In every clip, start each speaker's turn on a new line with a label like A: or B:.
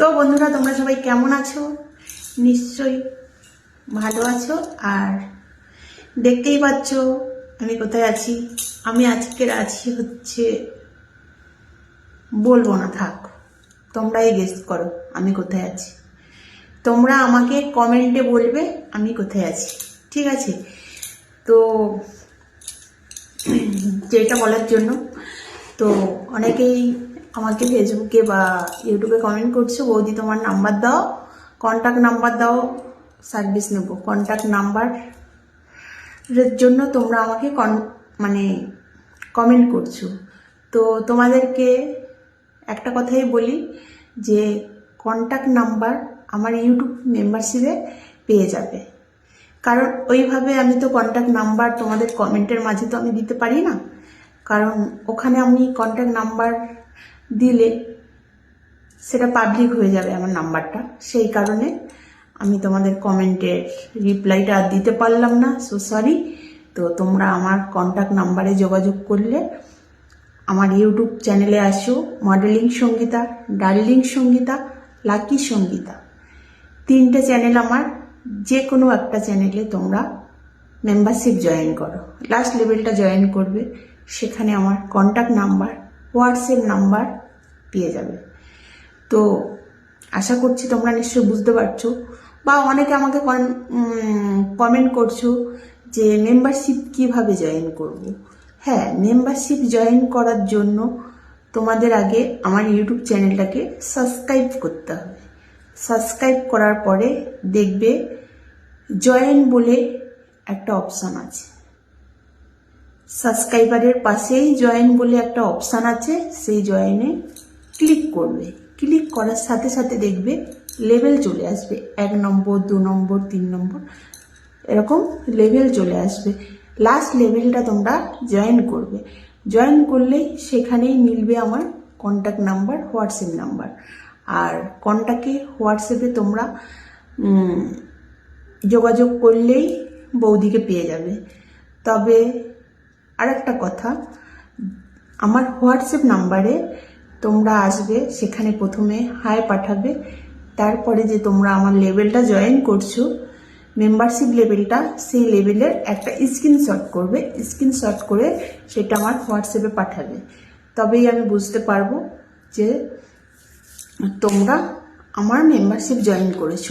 A: তো বন্ধুরা, তোমরা সবাই কেমন আছো? নিশ্চয়ই ভালো আছো। আর দেখতেই পাচ্ছ, আমি কোথায় আছি? আমি আজকের আছি হচ্ছে বলব না, থাক। তোমরাই গেস করো, আমি কোথায় আছি? তোমরা আমাকে কমেন্টে বলবে, আমি কোথায় আছি। ঠিক আছে? তো যেটা বলার জন্য, তো অনেকেই আমাকে ফেসবুকে বা ইউটিউবে কমেন্ট করছ, বৌদি, তোমার নাম্বার দাও কন্ট্যাক্ট নাম্বার দাও সার্ভিস নেব। কন্ট্যাক্ট নাম্বারের জন্য তোমরা আমাকে কন মানে কমেন্ট করছ। তো তোমাদেরকে একটা কথাই বলি যে কন্ট্যাক্ট নাম্বার আমার ইউটিউব মেম্বারশিপে পেয়ে যাবে। কারণ ওইভাবে আমি তো কন্ট্যাক্ট নাম্বার তোমাদের কমেন্টের মাঝে তো আমি দিতে পারি না। কারণ ওখানে আমি কন্ট্যাক্ট নাম্বার দিলে সেটা পাবলিক হয়ে যাবে আমার নাম্বারটা। সেই কারণে আমি তোমাদের কমেন্টের রিপ্লাইটা আর দিতে পারলাম না সো সরি তো তোমরা আমার কন্ট্যাক্ট নাম্বারে যোগাযোগ করলে আমার ইউটিউব চ্যানেলে আসো modeling Sangeeta darling Sangeeta lucky Sangeeta. তিনটে চ্যানেল আমার যে কোনো একটা চ্যানেলে তোমরা মেম্বারশিপ জয়েন করো। লাস্ট লেভেলটা জয়েন করবে, সেখানে আমার কন্ট্যাক্ট নাম্বার হোয়াটসঅ্যাপ নাম্বার পেয়ে যাবে। তো আশা করছি তোমরা নিশ্চয়ই বুঝতে পারছ বা অনেকে আমাকে কমেন্ট করছ যে মেম্বারশিপ কীভাবে জয়েন করব। হ্যাঁ মেম্বারশিপ জয়েন করার জন্য তোমাদের আগে আমার ইউটিউব চ্যানেলটাকে সাবস্ক্রাইব করতে হবে। সাবস্ক্রাইব করার পরে দেখবে জয়েন বলে একটা অপশান আছে। সাবস্ক্রাইবারের পাশেই জয়েন বলে একটা অপশান আছে, সেই জয়েনে ক্লিক করবে। ক্লিক করার সাথে সাথে দেখবে লেভেল চলে আসবে। এক নম্বর, দু নম্বর, তিন নম্বর, এরকম লেভেল চলে আসবে। লাস্ট লেভেলটা তোমরা জয়েন করবে। জয়েন করলেই সেখানেই মিলবে আমার কন্ট্যাক্ট নাম্বার হোয়াটসঅ্যাপ নাম্বার আর কন্ট্যাক্টে হোয়াটসঅ্যাপে তোমরা যোগাযোগ করলেই বৌদিকে পেয়ে যাবে। তবে আরেকটা কথা, আমার হোয়াটসঅ্যাপ নাম্বারে তোমরা আসবে, সেখানে প্রথমে হাই পাঠাবে, তারপরে যে তোমরা আমার লেভেলটা জয়েন করছ মেম্বারশিপ লেভেলটা সেই লেভেলের একটা স্ক্রিনশট করবে স্ক্রিনশট করে সেটা আমার হোয়াটসঅ্যাপে পাঠাবে। তবেই আমি বুঝতে পারব যে তোমরা আমার মেম্বারশিপ জয়েন করেছ।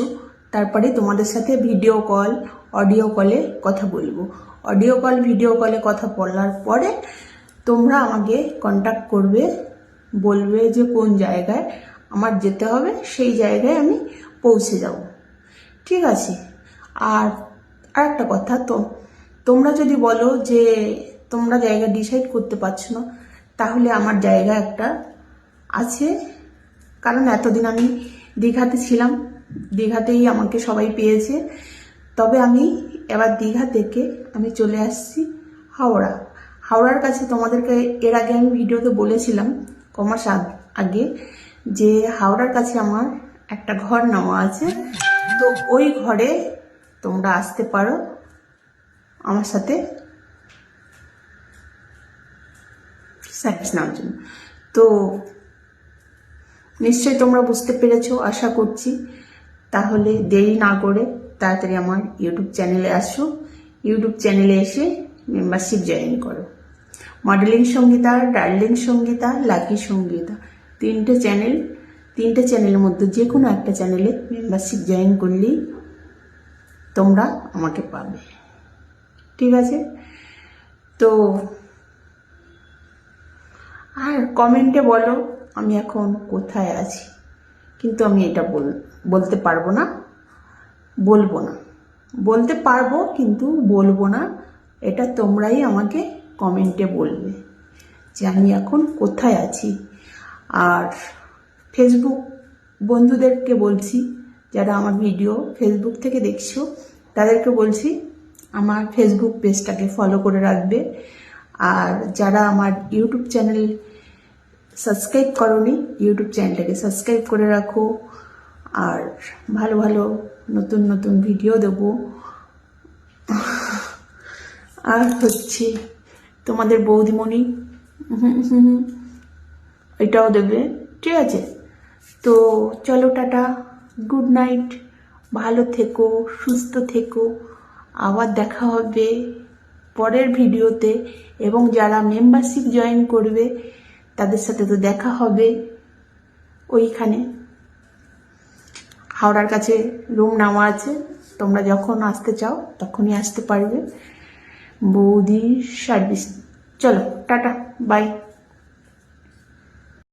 A: তারপরে তোমাদের সাথে ভিডিও কল অডিও কলে কথা বলব। অডিও কল ভিডিও কলে কথা বলার পরে তোমরা আমাকে কন্ট্যাক্ট করবে, বলবে যে কোন জায়গায় আমার যেতে হবে, সেই জায়গায় আমি পৌঁছে যাব। ঠিক আছে? আর আর একটা কথা, তো তোমরা যদি বলো যে তোমরা জায়গা ডিসাইড করতে পারছ না, তাহলে আমার জায়গা একটা আছে। কারণ এতদিন আমি দীঘাতে ছিলাম দীঘাতেই আমাকে সবাই পেয়েছে। তবে আমি এবার দীঘা থেকে আমি চলে আসছি হাওড়া। হাওড়ার কাছে তোমাদেরকে এর আগে আমি ভিডিওতে বলেছিলাম কমাস আগ- যে হাওড়ার কাছে আমার একটা ঘর নেওয়া আছে। তো ওই ঘরে তোমরা আসতে পারো আমার সাথে সার্ভিস নেওয়ার জন্য। তো নিশ্চয়ই তোমরা বুঝতে পেরেছ, আশা করছি। তাহলে দেরি না করে তাড়াতাড়ি আমার ইউটিউব চ্যানেলে আসো। ইউটিউব চ্যানেলে এসে মেম্বারশিপ জয়েন করো। Modeling Sangeeta darling Sangeeta lucky Sangeeta তিনটে চ্যানেল তিনটে চ্যানেলের মধ্যে যে কোনো একটা চ্যানেলে মেম্বারশিপ জয়েন করলেই তোমরা আমাকে পাবে। ঠিক আছে? তো আর কমেন্টে বলো আমি এখন কোথায় আছি? কিন্তু আমি এটা বল, বলতে পারব না, বলব না। বলতে পারব কিন্তু বলব না, এটা তোমরাই আমাকে কমেন্টে বলবে যে আমি এখন কোথায় আছি। আর ফেসবুক বন্ধুদেরকে বলছি, যারা আমার ভিডিও ফেসবুক থেকে দেখছ, তাদেরকে বলছি, আমার ফেসবুক পেজটাকে ফলো করে রাখবে। আর যারা আমার ইউটিউব চ্যানেল সাবস্ক্রাইব করনি ইউটিউব চ্যানেলটাকে সাবস্ক্রাইব করে রাখো। আর ভালো ভালো নতুন নতুন ভিডিও দেবো। আর হচ্ছে তোমাদের বৌদিমণি এটাও দেবে। ঠিক আছে? তো চলো, টাটা। গুড নাইট ভালো থেকো, সুস্থ থেকো। আবার দেখা হবে পরের ভিডিওতে এবং যারা মেম্বারশিপ জয়েন করবে তাদের সাথে তো দেখা হবে ওইখানে। হাওড়ার কাছে রুম নেওয়া আছে। তোমরা যখন আসতে চাও, তখনই আসতে পারবে। বৌদি সার্ভিস চলো, টাটা বাই